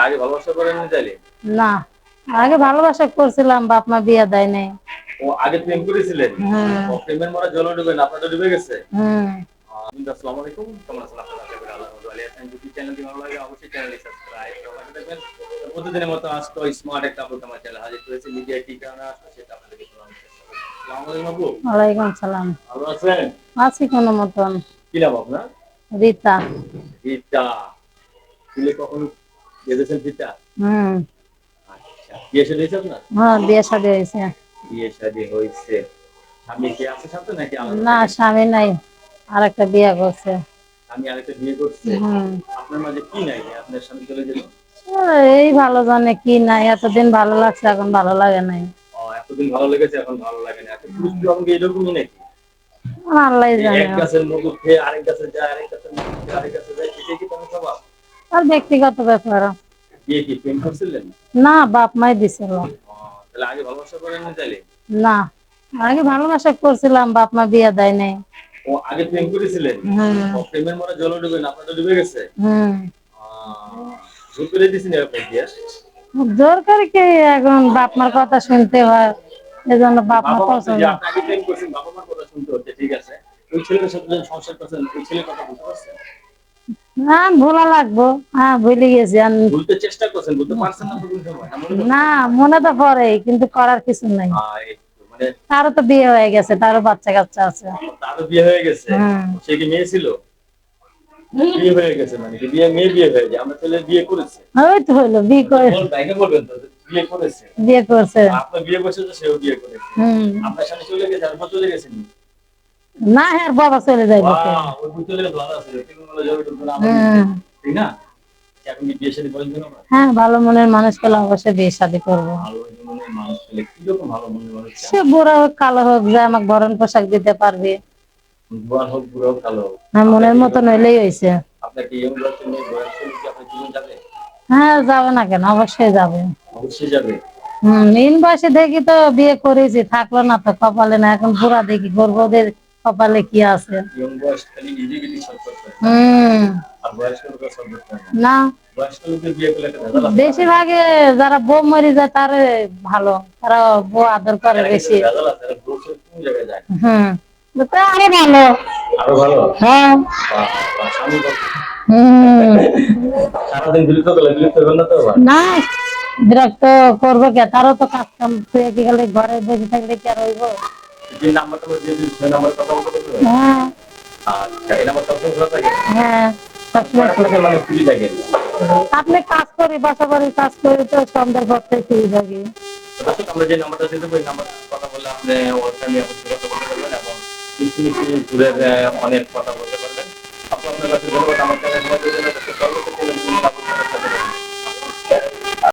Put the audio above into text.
আগে ভালোবাসা করেন নি তাইলে না আগে ভালোবাসা করছিলাম বাপ মা বিয়ে দেয় নাই। ও আগে প্রেম করেছিলেন? হ্যাঁ। ও প্রেমের মরা জল ডুবেন আপনাদের ডুবে গেছে? হুম আসসালামু আলাইকুম। কেমন আছেন আপনারা? আশা করি আল্লাহ রাব্বুল আলামিন যদি চ্যানেলটি ভালো লাগে অবশ্যই চ্যানেলটি সাবস্ক্রাইব করে প্রতিদিনের মতো আজকে স্মার্ট একটা আপু আমার চ্যানেল হাজির করেছে। মিডিয়া কি কারণে আসলে সেটা আপনাদেরকে শোনানোর চেষ্টা করব। আসসালামু আলাইকুম আপু। ওয়ালাইকুম সালাম ভালো আছেন? আছি কোনো মতন। কি নাম আপনার? রীতা। ছেলে কখন বেঁধেছেন পিতা হুম। আচ্ছা বিয়ে শাদী হয়েছে আপনার? হ্যাঁ বিয়ে শাদী হয়েছে। বিয়ে শাদী হয়েছে। স্বামী কি আছে সাথে নাকি না স্বামী নাই। বিয়ে করছে। আমি আরেকটা বিয়ে করছে? আপনার মাঝে কি নাই? আপনার স্বামী চলে গেল? এই ভালো জানে কি নাই। এতদিন ভালো লাগছে এখন ভালো লাগে নাই। এতদিন ভালো লেগেছে এখন ভালো লাগে না। পুরুষ কি আমাকে এরকমই নাকি? আল্লাহ জানে। এক গাছের মধু খেয়ে আরেক গাছে যায় আরেক গাছের মধু আরেক গাছে আর ব্যক্তিগত ব্যাপার। বিয়ে কি প্রেম করছিলেন? না বাপ মাই দিছিল। তাহলে আগে ভালোবাসা করেন না আগে ভালোবাসা করছিলাম বাপ মা বিয়ে দেয় নাই। ও আগে প্রেম করেছিলেন? ও, প্রেমের মরা জল ডুবেন আপনার ডুবে গেছে? হুম। ভুল করে দিয়েছেন আপনি বিয়ে জোর করে কি এখন বাপ মার কথা শুনতে হয় এজন্য বাপ মা বাবা মা তো পছন্দ আপনি প্রেম করছেন বাবা মার কথা শুনতে হচ্ছে ঠিক আছে? ওই ছেলের সাথে সংসার করছেন ওই ছেলের কথা বুঝতে পারছেন? হ্যাঁ ভোলা লাগবো। হ্যাঁ ভুলে গেছি। বলতে চেষ্টা করছেন বলতে পারছেন না কোন সময় না। মনে? না তো পড়ে কিন্তু করার কিছু নাই। মানে তারও তো বিয়ে হয়ে গেছে তারও বাচ্চা কাচ্চা আছে তারও বিয়ে হয়ে গেছে? সে কি মেয়ে ছিল? বিয়ে হয়ে গেছে মানে কি বিয়ে মেয়ে বিয়ে হয়ে যায়? আমরা ছেলে বিয়ে করেছে। ওই তো হইল বিয়ে করে বাইকে বলবেন তো বিয়ে করেছে। বিয়ে করছে। আপনার বিয়ে তো সেও বিয়ে করেছে। আপনার সাথে চলে গেছে আর চলে গেছেন? না হ্যাঁ বাবা চলে যাইব না, হম ঠিক না কেন আমরা? হ্যাঁ ভালো মনের মানুষ পেলে অবশ্যই বিয়ে শাদী করব? সে বুড়া হোক কালো হোক যে আমাকে ভরণ পোশাক দিতে পারবে। হ্যাঁ মনের মতো নইলেই হয়েছে হ্যাঁ যাবে না কেন অবশ্যই যাবে। অবশ্যই যাবে। হম মেন বয়সে দেখি তো বিয়ে করেছি থাকল না তো কপালে না এখন বুড়া দেখি গর্বদের কপালে কি আছে? না। বেশিরভাগে যারা বউ মরে যায় তারে ভালো। তারা বউ আদর করে বেশি? হম। ভালো। আরও ভালো? হ্যাঁ। না বিরক্ত করব কে? তারও তো কাজ কাম গেলে ঘরে বসে থাকলে কি আর হইব? যে নাম্বারটা দিয়ে দিন, সেই নাম্বারে কথা বলতে পারবেন? হ্যাঁ আচ্ছা, এই নাম্বারটা আপনার খোলা থাকে? হ্যাঁ মানে। আপনি কাজ করি বাসা বাড়ি কাজ করি তো সন্ধ্যার পর থেকে ফ্রি থাকি আমরা যে নাম্বারটা দেবো, এই নাম্বারে কথা বললে আপনি ওর কথা বলতে পারবেন এবং অনেক কথা বলতে পারবেন। আপনার কাছে ধন্যবাদ আমাকে